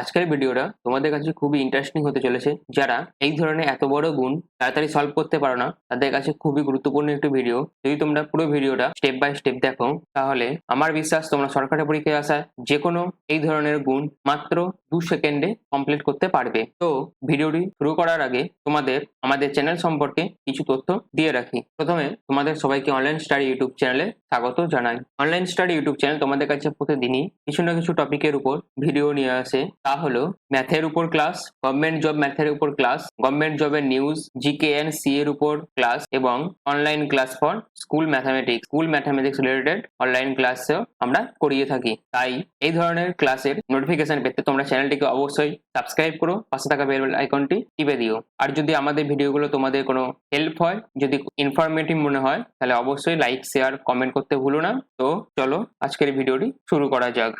আজকের ভিডিওটা তোমাদের কাছে খুবই ইন্টারেস্টিং হতে চলেছে, যারা এই ধরনের এত বড় গুণ তাড়াতাড়ি সলভ করতে পারো না, তাদের কাছে খুবই গুরুত্বপূর্ণ একটি ভিডিও যদি তোমরা পুরো ভিডিওটা স্টেপ বাই স্টেপ দেখো, তাহলে আমার বিশ্বাস তোমরা সরকারি পরীক্ষায় আসা যে কোনো এই ধরনের গুণ মাত্র দু সেকেন্ডে কমপ্লিট করতে পারবে। তো ভিডিওটি শুরু করার আগে তোমাদের আমাদের চ্যানেল সম্পর্কে কিছু তথ্য দিয়ে রাখি। প্রথমে তোমাদের সবাইকে অনলাইন স্টাডি ইউটিউব চ্যানেলে স্বাগত জানাই। অনলাইন স্টাডি ইউটিউব চ্যানেল তোমাদের কাছে প্রতিদিনই কিছু না কিছু টপিকের উপর ভিডিও নিয়ে আসে। তা হলো ম্যাথের উপর ক্লাস গভর্নমেন্ট জব ম্যাথের উপর ক্লাস গভর্নমেন্ট জবের নিউজ জিকে এন্ড সি এর উপর ক্লাস এবং online class for school mathematics school mathematics related online ক্লাসও আমরা করিয়ে থাকি। তাই এই ধরনের ক্লাসের নোটিফিকেশন পেতে তোমরা চ্যানেলটিকে অবশ্যই সাবস্ক্রাইব করো, পাশে থাকা বেল আইকনটি টিপে দিও। আর যদি আমাদের ভিডিওগুলো তোমাদের কোনো হেল্প হয়, যদি ইনফরমেটিভ মনে হয়, তাহলে অবশ্যই লাইক শেয়ার কমেন্ট করতে ভুলো না। তো চলো, আজকের ভিডিওটি শুরু করা যাক।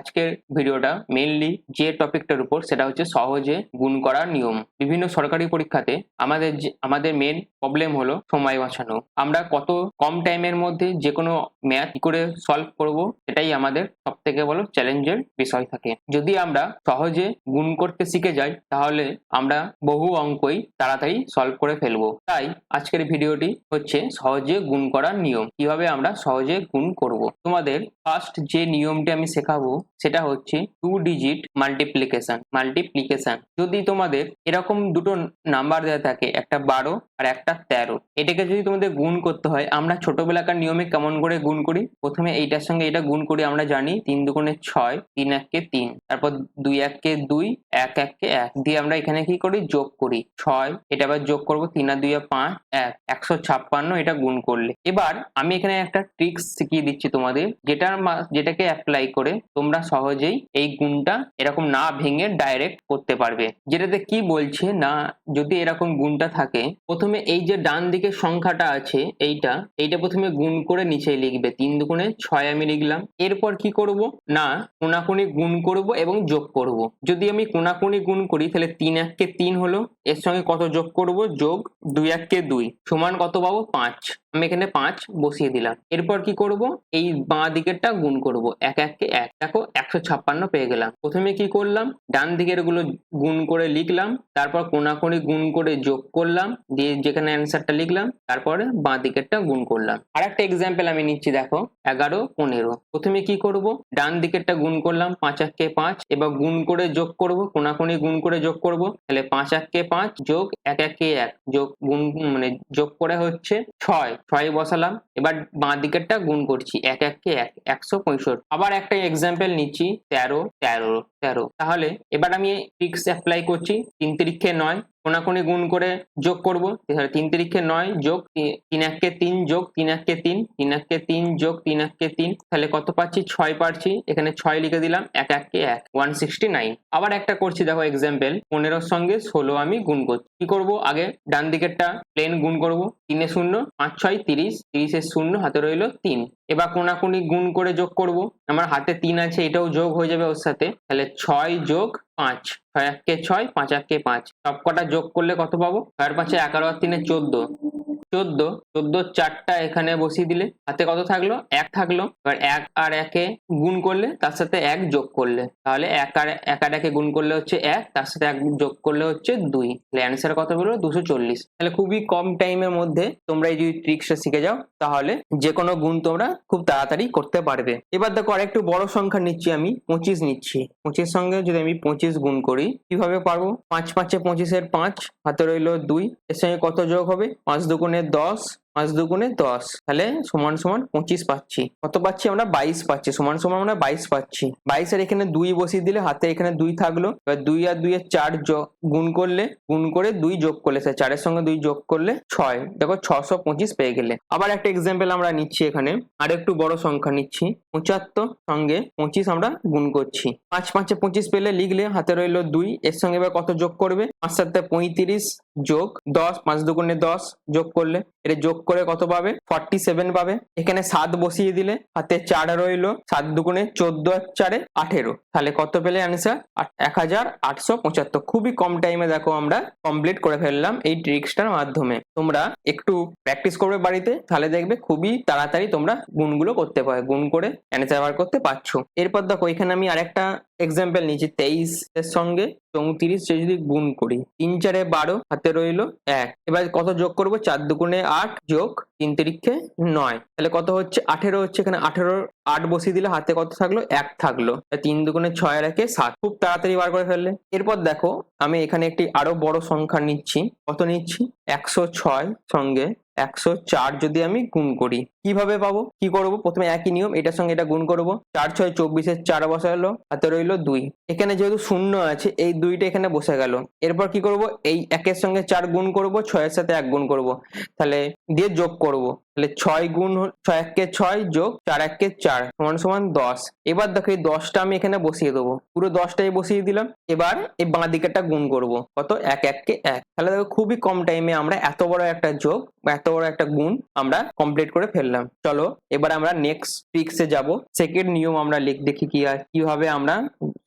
আজকের ভিডিওটা মেনলি যে টপিকটার উপর, সেটা হচ্ছে সহজে গুণ করার নিয়ম। বিভিন্ন সরকারি পরীক্ষাতে আমাদের আমাদের মেন প্রবলেম হলো সময় বাঁচানো। আমরা কত কম টাইমের মধ্যে যে কোনো ম্যাথ করে সলভ করব, সেটাই আমাদের সব থেকে বড় চ্যালেঞ্জের বিষয় থাকে। যদি আমরা সহজে গুণ করতে শিখে যাই, তাহলে আমরা বহু অঙ্কই তাড়াতাড়ি সলভ করে ফেলব। তাই আজকের ভিডিওটি হচ্ছে সহজে গুণ করার নিয়ম। কীভাবে আমরা সহজে গুণ করব? তোমাদের ফার্স্ট যে নিয়মটি আমি শেখাবো সেটা হচ্ছে টু ডিজিট মাল্টিপ্লিকেশন মাল্টিপ্লিকেশন যদি তোমাদের এরকম দুটো নাম্বার দেওয়া থাকে, একটা বারো আর একটা তেরো, এটাকে যদি তোমাদের গুণ করতে হয়, আমরা ছোটবেলাকার নিয়মে কেমন করে গুণ করি? প্রথমে এইটার সঙ্গে এটা গুণ করি, আমরা জানি তিন দুগুণে ছয়, তিন এককে তিন, তারপর দুই এককে দুই, এক এককে এক, দিয়ে আমরা এখানে কি করি? যোগ করি, ছয়, এটা আবার যোগ করব তিন আর দুই পাঁচ, এক, একশো ছাপ্পান্ন এটা গুণ করলে। এবার আমি এখানে একটা ট্রিক্স শিখিয়ে দিচ্ছি তোমাদের, যেটার যেটাকে অ্যাপ্লাই করে তোমরা সহজেই এই গুণটা এরকম না ভেঙে ডাইরেক্ট করতে পারবে। যেটাতে কি বলছে না, যদি এরকম গুণটা থাকে, প্রথমে এই যে ডান দিকের সংখ্যাটা আছে এইটা এইটা প্রথমে গুণ করে নিচে লিখবে। তিন দুগুণে ছয় আমি লিখলাম। এরপর কি করব? না, কোনাকুনি গুণ করব এবং যোগ করব। যদি আমি কোনাকুনি গুণ করি, তাহলে তিন এককে তিন হলো। এর সঙ্গে কত যোগ করব? যোগ দুই এককে দুই। সমান কত পাবো? পাঁচ। আমি এখানে পাঁচ বসিয়ে দিলাম। এরপর কি করব? এই বাঁ দিকেরটা গুণ করব। এক এককে এক। দেখো, একশো ছাপ্পান্ন পেয়ে গেলাম। প্রথমে কি করলাম? ডান দিকেরগুলো গুণ করে লিখলাম। তারপর কোনাকুনি গুণ করে যোগ করলাম। দিয়ে যেখানে অ্যান্সারটা লিখলাম, তারপরে বাঁ দিকেরটা গুণ করলাম। আর একটা এক্সাম্পল আমি নিচ্ছি, দেখো। এগারো, পনেরো। প্রথমে কি করব? ডান দিকেরটা গুণ করলাম, পাঁচ এককে পাঁচ। এবার গুণ করে যোগ করব, কোনাকুনি গুণ করে যোগ করব। তাহলে পাঁচ এককে পাঁচ যোগ এক একে এক। যোগ গুণ মানে যোগ করে হচ্ছে ছয়। ছয় বসালাম, এবার বাঁ দিকেরটা গুণ করছি, এক এককে এক, একশো পঁয়ষট্টি। আবার একটা এক্সাম্পল নিচ্ছি, তেরো তেরো তেরো। তাহলে এবার আমি ট্রিক্স অ্যাপ্লাই করছি, তিন তিরিক্ষে নয় কোনাকুনি গুণ করে যোগ করব। তাহলে তিন তিরিক্ষে নয় যোগ, তিন এককে তিন যোগ, তিন এককে তিন তিন এককে তিন যোগ, তিন এককে তিন। তাহলে কত পাচ্ছি? ছয় পাচ্ছি এখানে ছয় লিখে দিলাম, এক এককে এক ওয়ান সিক্সটি নাইন আবার একটা করছি, দেখো এক্সাম্পল পনেরোর সঙ্গে ষোলো আমি গুণ করছি। কি করব? আগে ডান দিকেরটা প্লেন গুণ করব। তিনে শূন্য, পাঁচ ছয় তিরিশ তিরিশের শূন্য, হাতে রইল তিন। এবার কোনাকুনি গুণ করে যোগ করব। আমার হাতে তিন আছে, এটাও যোগ হয়ে যাবে ওর সাথে। তাহলে ছয় যোগ পাঁচ, ছয় এক কে ছয়, পাঁচ এক কে পাঁচ। সব কটা যোগ করলে কত পাবো? ছয়ের পাঁচে এগারো আর তিনে চোদ্দ। চোদ্দ। চোদ্দ চারটা এখানে বসিয়ে দিলে। হাতে কত থাকল? এক থাকল। এবার এক আর একে গুণ করলে তার সাথে এক যোগ করলে। তাহলে এক আর এক আর একে গুণ করলে হচ্ছে এক, তার সাথে এক যোগ করলে হচ্ছে দুই। তাহলে অ্যান্সার কত বেরোলো? দুশো চল্লিশ। তাহলে খুবই কম টাইমের মধ্যে তোমরা এই যদি ট্রিক্সটা শিখে যাও, তাহলে যে কোনো গুণ তোমরা খুব তাড়াতাড়ি করতে পারবে। এবার দেখো আরেকটু বড় সংখ্যা নিচ্ছি আমি, পঁচিশ নিচ্ছি। পঁচিশ সঙ্গে যদি আমি পঁচিশ গুণ করি, কীভাবে পারব? পাঁচ পাঁচে পঁচিশের পাঁচ, হাতে রইল দুই। এর সঙ্গে কত যোগ হবে? পাঁচ দুগুণে দশ পাঁচ দুগুণে দশ। তাহলে সমান সমান পঁচিশ পাচ্ছি। কত পাচ্ছি আমরা? বাইশ পাচ্ছি। সমান সমান আমরা বাইশ পাচ্ছি। বাইশের এখানে দুই বসিয়ে দিলে হাতে এখানে দুই থাকল। এবার দুই আর দুই এর চার গুণ করলে, গুণ করে দুই যোগ করলে স্যার চারের সঙ্গে দুই যোগ করলে ছয়। দেখো ছশো পঁচিশ পেয়ে গেলে। আবার একটা এক্সাম্পল আমরা নিচ্ছি এখানে। আর একটু বড় সংখ্যা নিচ্ছি। পঁচাত্তর সঙ্গে পঁচিশ আমরা গুণ করছি। পাঁচ পাঁচে পঁচিশ পেলে লিখলে হাতে রইল দুই। এর সঙ্গে এবার কত যোগ করবে? পাঁচ সাথে পঁয়ত্রিশ যোগ দশ। পাঁচ দুগুণে দশ যোগ করলে, এটা যোগ করে কত পাবে? ফর্টি সেভেন পাবে। এখানে সাত বসিয়ে দিলে হাতে চার রইল। সাত দুগুণে চোদ্দ আর চারে আঠেরো। তাহলে কত পেলে অ্যান্সার এক হাজার আটশো পঁচাত্তর। খুবই কম টাইমে দেখো আমরা কমপ্লিট করে ফেললাম এই ট্রিক্সটার মাধ্যমে। তোমরা একটু প্র্যাকটিস করবে বাড়িতে, তাহলে দেখবে খুবই তাড়াতাড়ি তোমরা গুণগুলো করতে পারবে গুণ করে অ্যান্সার বার করতে পারছ। এরপর দেখো এখানে আমি আরেকটা এক্সাম্পল নিয়েছি, তেইশ এর সঙ্গে চৌত্রিশ সে যদি গুণ করি, তিন চারে বারো, হাতে রইল এক। এবার কত যোগ করব? চার দুগুণে আট যোগ তিন তিরিক্ষে নয়। তাহলে কত হচ্ছে? আঠেরো হচ্ছে এখানে আঠেরো আট বসিয়ে দিলে হাতে কত থাকল? এক থাকল। তিন দুগুণে ছয় রেখে সাত। খুব তাড়াতাড়ি বার করে ফেললে। এরপর দেখো, আমি এখানে একটি আরও বড় সংখ্যা নিচ্ছি। কত নিচ্ছি? একশো ছয় সঙ্গে একশো চার যদি আমি গুণ করি। কীভাবে পাবো? কি করব? প্রথমে একই নিয়ম, এটার সঙ্গে এটা গুণ করব। চার ছয় চব্বিশের চার বসালো, হাতে রইল দুই। এখানে যেহেতু শূন্য আছে, এই দুইটা এখানে বসে গেল। এরপর কি করব? এই একের সঙ্গে চার গুণ করব, ছয়ের সাথে এক গুণ করব। তাহলে দিয়ে যোগ করব। তাহলে ছয় গুণ ছয় এককে ছয় যোগ চার এককে চার, সমান সমান দশ। এবার দেখো এই দশটা আমি এখানে বসিয়ে দেবো। পুরো দশটাই বসিয়ে দিলাম। এবার এই বাঁ দিকেরটা গুণ করব। কত? এক, এককে এক। তাহলে দেখো খুবই কম টাইমে আমরা এত বড় একটা যোগ বা এত বড় একটা গুণ আমরা কমপ্লিট করে ফেললাম। চলো, এবার আমরা নেক্সট ট্রিক্সে যাব। সেকেন্ড নিয়ম আমরা লিখ, দেখি কি কীভাবে আমরা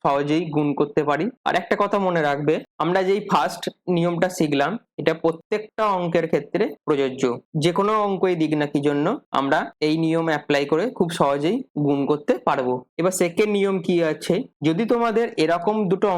সহজেই গুণ করতে পারি। আর একটা কথা মনে রাখবে, আমরা যেই ফার্স্ট নিয়মটা শিখলাম, এটা প্রত্যেকটা অঙ্কের ক্ষেত্রে প্রযোজ্য। যে কোনো অঙ্কই দিক না কি জন্য, আমরা এই নিয়ম অ্যাপ্লাই করে খুব সহজেই গুণ করতে পারব। এবার সেকেন্ড নিয়ম কি আছে? যদি তোমাদের এরকম দুটো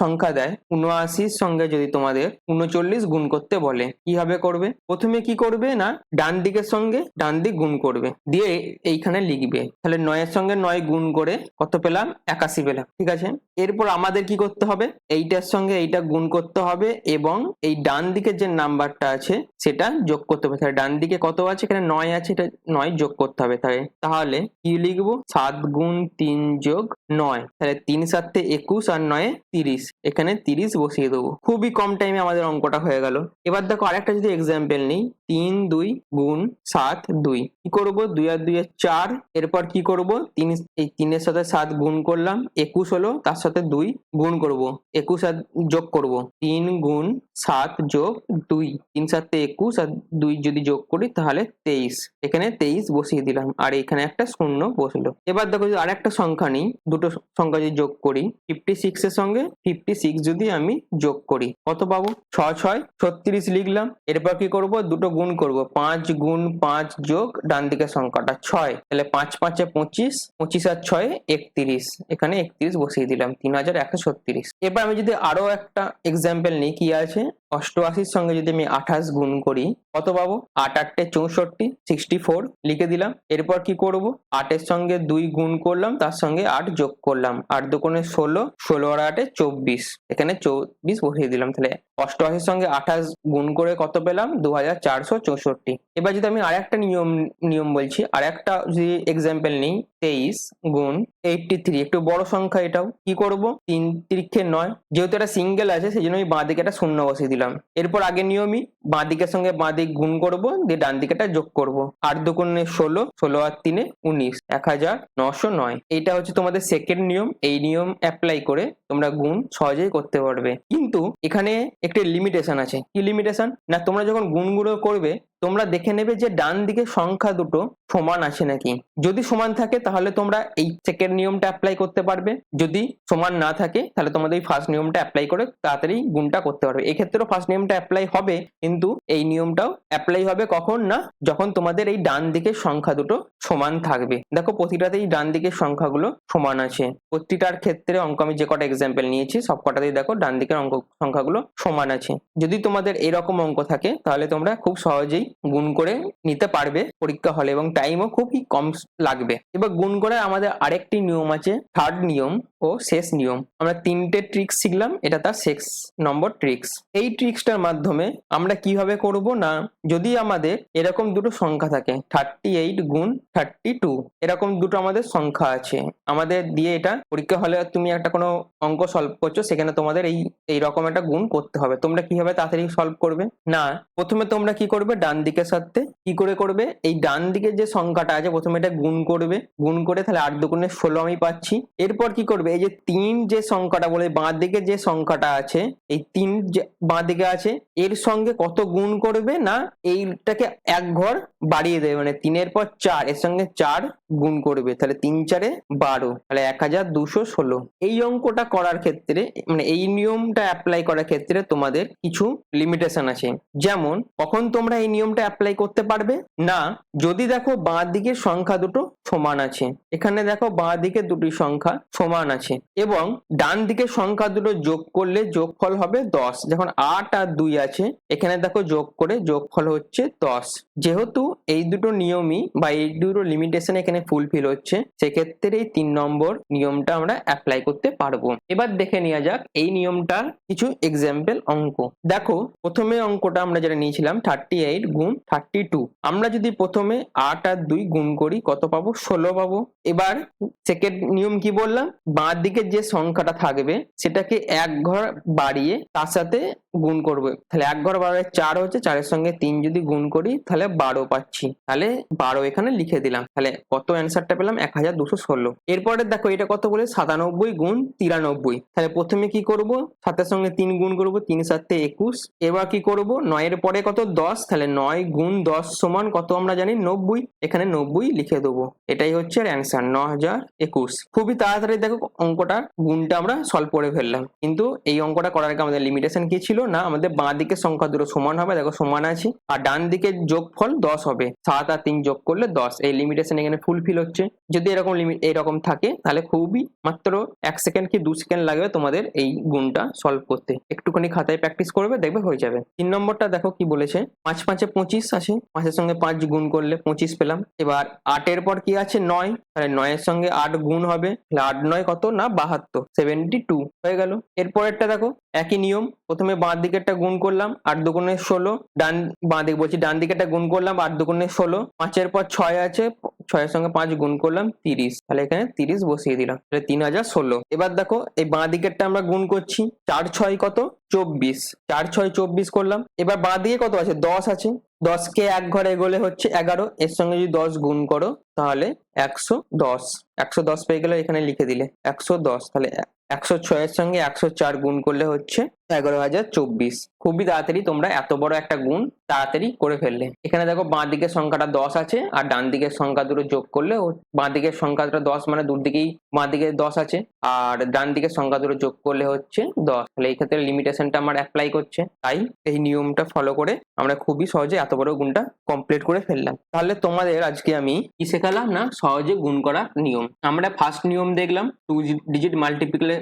সংখ্যা দেয়, উনআশির সঙ্গে যদি তোমাদের উনচল্লিশ গুণ করতে বলে, কীভাবে করবে? প্রথমে কি করবে না, ডান দিকের সঙ্গে ডান দিক গুণ করবে, দিয়ে এইখানে লিখবে। তাহলে নয়ের সঙ্গে নয় গুণ করে কত পেলাম? একাশি পেলাম, ঠিক আছে? এরপর আমাদের কি করতে হবে? এইটার সঙ্গে এইটা গুণ করতে হবে এবং এই ডান দিকের যে নাম্বারটা আছে, সেটা যোগ করতে হবে। তাহলে ডান দিকে কত আছে? এখানে নয় আছে, এটা নয় যোগ করতে হবে। তাহলে তাহলে কি লিখব? সাত গুণ তিন যোগ নয়। তাহলে তিন সাতে একুশ আর নয় তিরিশ। এখানে তিরিশ বসিয়ে দেবো। খুবই কম টাইমে আমাদের অঙ্কটা হয়ে গেল। এবার দেখো আরেকটা যদি এক্সাম্পল নিই, তিন, দুই গুণ সাত, দুই। কি করব? দুই আর দুই চার। এরপর কি করব? তিন, এই তিনের সাথে সাত গুণ করলাম। একুশ হলো তার সাথে দুই গুণ করব। একুশ আর যোগ করব। তিন গুণ সাত যোগ দুই। তিন সাতে একুশ আর দুই যদি যোগ করি তাহলে তেইশ। এখানে তেইশ বসিয়ে দিলাম। আর এখানে একটা শূন্য বসল। এবার দেখো যদি আর একটা সংখ্যা নিই, দুটো সংখ্যা যদি যোগ করি ফিফটি সিক্স এর সঙ্গে ফিফটি সিক্স যদি আমি যোগ করি, কত পাবো? ছ ছয়, ছত্রিশ লিখলাম। এরপর কি করব? দুটো গুণ করব। পাঁচ গুণ পাঁচ যোগ ডান দিকের সংখ্যাটা, ছয়। তাহলে পাঁচ, পাঁচে পঁচিশ পঁচিশ আর ছয় একত্রিশ। এখানে একত্রিশ বসিয়ে দিলাম, তিন হাজার একশো ছত্রিশ। এবার আমি যদি আরও একটা এক্সাম্পল নিই, কি আছে? অষ্টআশির সঙ্গে যদি আমি আঠাশ গুণ করি, কত পাবো? আট আটটে চৌষট্টি সিক্সটি ফোর লিখে দিলাম। এরপর কি করব? আটের সঙ্গে দুই গুণ করলাম, তার সঙ্গে আট যোগ করলাম। আট দুগুণে ষোলো ষোলো আর আটে চব্বিশ। এখানে চব্বিশ বসিয়ে দিলাম, তাহলে অষ্টআশির সঙ্গে আঠাশ গুণ করে কত পেলাম? দু হাজার চারশো চৌষট্টি। এবার যদি আমি আরেকটা নিয়ম নিয়ম বলছি আর একটা যদি এক্সাম্পল নিই তেইশ গুণ এইটটি থ্রি একটু বড় সংখ্যা এটাও। কি করব? তিন তিরিক্ষে নয়। যেহেতু এটা সিঙ্গেল আছে, সেই জন্য আমি বাঁ দিকে একটা শূন্য বসিয়ে দিলাম। এরপর আগে নিয়মই বাঁ দিকের সঙ্গে বাঁ দিক গুণ করব, দিয়ে ডান দিকেটা যোগ করব। আট দুগুণে ষোলো ষোলো আর তিনে উনিশ। এক হাজার নশো নয়। এইটা হচ্ছে তোমাদের সেকেন্ড নিয়ম। এই নিয়ম অ্যাপ্লাই করে তোমরা গুণ সহজেই করতে পারবে। কিন্তু এখানে একটি লিমিটেশন আছে। কি লিমিটেশন না, তোমরা যখন গুণগুলো করবে তোমরা দেখে নেবে যে ডান দিকে সংখ্যা দুটো সমান আছে নাকি। যদি সমান থাকে, তাহলে তোমরা এই সেকেন্ড নিয়মটা অ্যাপ্লাই করতে পারবে। যদি সমান না থাকে, তাহলে তোমাদের এই ফার্স্ট নিয়মটা অ্যাপ্লাই করে তাড়াতাড়ি গুণটা করতে পারবে। এক্ষেত্রেও ফার্স্ট নিয়মটা অ্যাপ্লাই হবে, কিন্তু এই নিয়মটাও অ্যাপ্লাই হবে কখন না? যখন তোমাদের এই ডান দিকের সংখ্যা দুটো সমান থাকবে। দেখো, প্রতিটাতেই ডান দিকের সংখ্যাগুলো সমান আছে। প্রতিটার ক্ষেত্রে অঙ্ক আমি যে কটা এক্সাম্পল নিয়েছি, সব কটাতেই দেখো ডান দিকের অঙ্ক, সংখ্যাগুলো সমান আছে। যদি তোমাদের এরকম অঙ্ক থাকে, তাহলে তোমরা খুব সহজেই গুণ করে নিতে পারবে পরীক্ষা হলে এবং টাইমও খুবই কম লাগবে। এবার গুণ করে আমাদের আরেকটি নিয়ম আছে থার্ড নিয়ম ও শেষ নিয়ম। আমরা তিনটে ট্রিক্স শিখলাম, এটা তার শেষ নম্বর ট্রিক্স এই ট্রিক্সটার মাধ্যমে আমরা কীভাবে করব না, যদি আমাদের এরকম দুটো সংখ্যা থাকে থার্টি এইট গুণ থার্টি টু এরকম দুটো আমাদের সংখ্যা আছে। আমাদের দিয়ে এটা পরীক্ষা হলে তুমি একটা কোনো অঙ্ক সলভ করছ, সেখানে তোমাদের এই এই রকম একটা গুণ করতে হবে। তোমরা কীভাবে তাড়াতাড়ি সলভ করবে? না, প্রথমে তোমরা কি করবে, ডান দিকের সাথে কি করে করবে? এই ডান দিকে যে সংখ্যাটা আছে, প্রথমে এটা গুণ করবে। গুণ করে তাহলে আট দুগুণে ষোলো আমি পাচ্ছি। এরপর কি করবে? এই যে তিন যে সংখ্যাটা বলে বাঁ দিকে যে সংখ্যাটা আছে, এই তিন যে বাঁ দিকে আছে, এর সঙ্গে কত গুণ করবে না এইটাকে এক ঘর বাড়িয়ে দেবে? মানে তিনের পর চার, এর সঙ্গে চার গুণ করবে। তাহলে তিন চারে বারো, তাহলে এক হাজার দুশো ষোলো। এই অঙ্কটা করার ক্ষেত্রে মানে এই নিয়মটা অ্যাপ্লাই করার ক্ষেত্রে তোমাদের কিছু লিমিটেশন আছে। যেমন, কখন তোমরা এই নিয়মটা অ্যাপ্লাই করতে পারবে? না, যদি দেখো বাঁ দিকের সংখ্যা দুটো সমান আছে। এখানে দেখো বাঁ দিকে দুটি সংখ্যা সমান আছে এবং ডান দিকের সংখ্যা দুটো যোগ করলে যোগফল হবে দশ। যখন আট আর দুই আছে, এখানে দেখো যোগ করে যোগফল হচ্ছে দশ। যেহেতু এই দুটো নিয়মই বা এই দুটো লিমিটেশন এখানে ফুলফিল হচ্ছে, সেক্ষেত্রে এই তিন নম্বর নিয়মটা আমরা অ্যাপ্লাই করতে পারব। এবার দেখে নেওয়া যাক এই নিয়মটার কিছু এক্সাম্পল অঙ্ক। দেখো, প্রথমে অঙ্কটা আমরা যেটা নিয়েছিলাম থার্টি এইট গুণ থার্টি টু আমরা যদি প্রথমে আট আর দুই গুণ করি, কত পাবো? ষোলো পাবো। এবার সেকেন্ড নিয়ম কি বললাম? বাঁ দিকের যে সংখ্যাটা থাকবে, সেটাকে এক ঘর বাড়িয়ে তার সাথে গুণ করবে। তাহলে এক ঘর বাড়ায় চার হচ্ছে, চারের সঙ্গে তিন যদি গুণ করি, তাহলে বারো পাচ্ছি। তাহলে বারো এখানে লিখে দিলাম। তাহলে কত অ্যান্সারটা পেলাম? এক হাজার দুশো ষোলো। এরপরে দেখো, এটা কত বলে? সাতানব্বই গুণ তিরানব্বই। তাহলে প্রথমে কি করব? সাতের সঙ্গে তিন গুণ করব, তিন সাতে একুশ। এবার কি করব? নয়ের পরে কত? দশ। তাহলে নয় গুণ দশ সমান কত আমরা জানি? নব্বই। এখানে নব্বই লিখে দেবো। এটাই হচ্ছে অ্যান্সার ন হাজার একুশ। খুবই তাড়াতাড়ি দেখো অঙ্কটা গুণটা আমরা সলভ করে ফেললাম। কিন্তু এই অঙ্কটা করার আগে আমাদের লিমিটেশন কি ছিল? না, আমাদের বাঁ দিকের সংখ্যা দুটো সমান হবে। দেখো সমান আছে। আর ডান দিকের যোগফল দশ হবে। সাত আর তিন যোগ করলে দশ। এই লিমিটেশন এখানে ফুলফিল হচ্ছে। যদি এরকম লিমিট এরকম থাকে, তাহলে খুবই মাত্র এক সেকেন্ড কি দু সেকেন্ড লাগবে তোমাদের এই গুণটা সলভ করতে। একটুখানি খাতায় প্র্যাকটিস করবে, দেখবে হয়ে যাবে। তিন নম্বরটা দেখো কি বলেছে? পাঁচ পাঁচে পঁচিশ আছে, পাঁচের সঙ্গে পাঁচ গুণ করলে পঁচিশ পেলাম। এবার আটের পর কি আছে? নয়। তাহলে নয়ের সঙ্গে আট গুণ হবে। আট নয় কত? না, বাহাত্তর। সেভেন্টি টু হয়ে গেল। এরপরেরটা দেখো। একই নিয়ম। প্রথমে বাঁ দিকেরটা গুণ করলাম, আট দুগুণে ষোলো, ডান, বাঁ দিকে, বলছি ডান দিকেরটা গুণ করলাম, আট দুগুণে ষোলো, পাঁচের পর ছয় আছে, ছয়ের সঙ্গে পাঁচ গুণ করলাম তিরিশ। তাহলে এখানে তিরিশ বসিয়ে দিলাম, তাহলে তিন হাজার ষোলো। এবার দেখো, এই বাঁ দিকেরটা আমরা গুণ করছি, চার ছয় কত? চব্বিশ। চার ছয় চব্বিশ করলাম। এবার বাঁ দিকে কত আছে? দশ আছে। দশকে এক ঘরে এগোলে হচ্ছে এগারো, এর সঙ্গে যদি দশ গুণ করো, তাহলে একশো দশ। একশো দশ পেয়ে গেলে এখানে লিখে দিলে একশো দশ। তাহলে একশো ছয়ের সঙ্গে একশো চার গুণ করলে হচ্ছে এগারো হাজার চব্বিশ। খুবই তাড়াতাড়ি তোমরা এত বড় একটা গুণ তাড়াতাড়ি করে ফেললে। এখানে দেখো বাঁ দিকের সংখ্যাটা দশ আছে, আর ডান দিকের সংখ্যা দুটো যোগ করলে বাঁ দিকের সংখ্যাটা দশ মানে দূর দিকেই বাঁ দিকে দশ আছে, আর ডান দিকের সংখ্যা দুটো যোগ করলে হচ্ছে দশ। তাহলে এই ক্ষেত্রে লিমিটেশনটা আমার অ্যাপ্লাই করছে। তাই এই নিয়মটা ফলো করে আমরা খুবই সহজে এত বড় গুণটা কমপ্লিট করে ফেললাম। তাহলে তোমাদের আজকে আমি কি শেখালাম না সহজে গুণ করার নিয়ম? আমরা ফার্স্ট নিয়ম দেখলাম টু ডিজিট মাল্টিপ্লিকে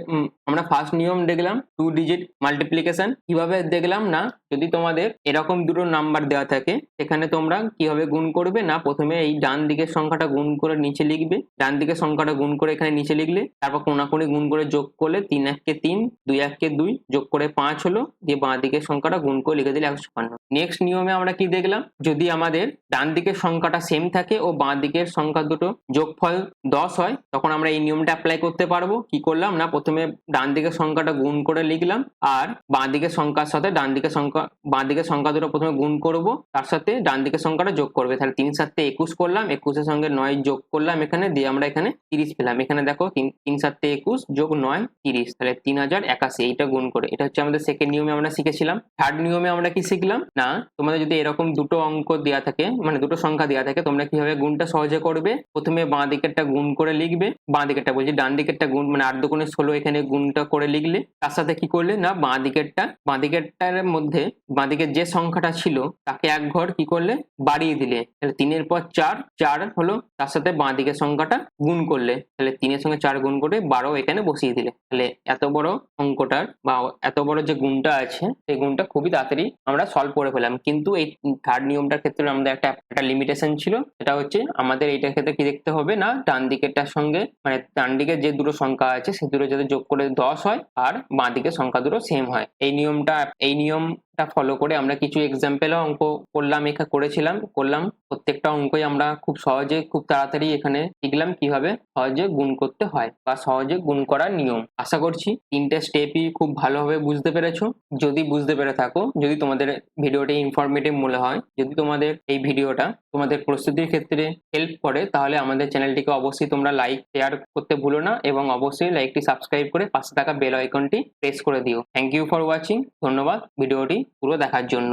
আমরা ফার্স্ট নিয়ম দেখলাম টু ডিজিট মাল্টিপ্লিকেশন কীভাবে দেখলাম না? যদি তোমাদের এরকম দুটো নাম্বার দেওয়া থাকে এখানে তোমরা কীভাবে গুণ করবে? না, প্রথমে এই ডান দিকের সংখ্যাটা গুণ করে নিচে লিখবে। ডান দিকের সংখ্যাটা গুণ করে এখানে নিচে লিখলে, তারপর কোনাকুনি গুণ করে যোগ করলে তিন এককে তিন, দুই এককে দুই, যোগ করে পাঁচ হলো। দিয়ে বাঁ দিকের সংখ্যাটা গুণ করে লিখে দিলে একশো ছাপ্পান্ন নেক্সট নিয়মে আমরা কি দেখলাম? যদি আমাদের ডান দিকের সংখ্যাটা সেম থাকে ও বাঁ দিকের সংখ্যা দুটো যোগফল দশ হয়, তখন আমরা এই নিয়মটা অ্যাপ্লাই করতে পারব। কি করলাম না? প্রথমে ডান দিকের সংখ্যাটা গুণ করে লিখলাম আর বাঁ দিকের সংখ্যার সাথে ডান দিকের সংখ্যা, বাঁ দিকের সংখ্যা দুটো প্রথমে গুণ করব, তার সাথে ডান দিকের সংখ্যাটা যোগ করবে। তাহলে তিন সাতে একুশ করলাম, একুশের সঙ্গে নয় যোগ করলাম এখানে, দিয়ে আমরা এখানে তিরিশ পেলাম। এখানে দেখো তিন তিন সাতে একুশ যোগ নয় তিরিশ, তাহলে তিন হাজার একাশি, এইটা গুণ করে। এটা হচ্ছে আমাদের সেকেন্ড নিয়মে আমরা শিখেছিলাম। থার্ড নিয়মে আমরা কি শিখলাম? না, তোমাদের যদি এরকম দুটো অঙ্ক দেওয়া থাকে মানে দুটো সংখ্যা দেওয়া থাকে, তোমরা কীভাবে গুণটা সহজে করবে? প্রথমে বাঁ দিকেরটা গুণ করে লিখবে। বাঁ দিকেরটা বলছি ডান দিকেরটা গুণ মানে আট দুগুণে ষোলো এখানে গুণটা করে লিখলে। তার সাথে কি করলে? না, বাঁ দিকেরটা, বাঁ দিকেরটার মধ্যে, বাঁ দিকের যে সংখ্যাটা ছিল, তাকে এক ঘর কি করলে? বাড়িয়ে দিলে। তাহলে তিনের পর চার চার হলো তার সাথে বাঁ দিকের সংখ্যাটা গুণ করলে। তাহলে তিনের সঙ্গে চার গুণ করে বারো এখানে বসিয়ে দিলে। তাহলে এত বড় অঙ্কটার বা এত বড় যে গুণটা আছে, সেই গুণটা খুবই তাড়াতাড়ি আমরা সলভ করে ফেলাম কিন্তু এই থার্ড নিয়মটার ক্ষেত্রে আমাদের একটা একটা লিমিটেশন ছিল। সেটা হচ্ছে আমাদের এইটার ক্ষেত্রে কি দেখতে হবে না? ডান দিকেরটার সঙ্গে মানে ডান দিকে যে দুটো সংখ্যা আছে, সে দুটো যাতে যোগ করে দশ হয়, আর বাঁ দিকের সংখ্যা দুটো সেম হয়। এই নিয়মটা, এই নিয়ম ট্রিকটা ফলো করে আমরা কিছু এক্সাম্পেলও অঙ্ক করলাম এখানে করেছিলাম, করলাম। প্রত্যেকটা অঙ্কই আমরা খুব সহজে, খুব তাড়াতাড়ি এখানে শিখলাম কীভাবে সহজে গুণ করতে হয় বা সহজে গুণ করার নিয়ম। আশা করছি তিনটে স্টেপই খুব ভালোভাবে বুঝতে পেরেছ। যদি বুঝতে পেরে থাকো, যদি তোমাদের ভিডিওটি ইনফরমেটিভ মনে হয়, যদি তোমাদের এই ভিডিওটা তোমাদের প্রস্তুতির ক্ষেত্রে হেল্প করে, তাহলে আমাদের চ্যানেলটিকে অবশ্যই তোমরা লাইক শেয়ার করতে ভুলো না এবং অবশ্যই লাইকটি সাবস্ক্রাইব করে পাশে থাকা বেল আইকনটি প্রেস করে দিও। থ্যাংক ইউ ফর ওয়াচিং ধন্যবাদ। ভিডিওটি পুরো দেখার জন্য।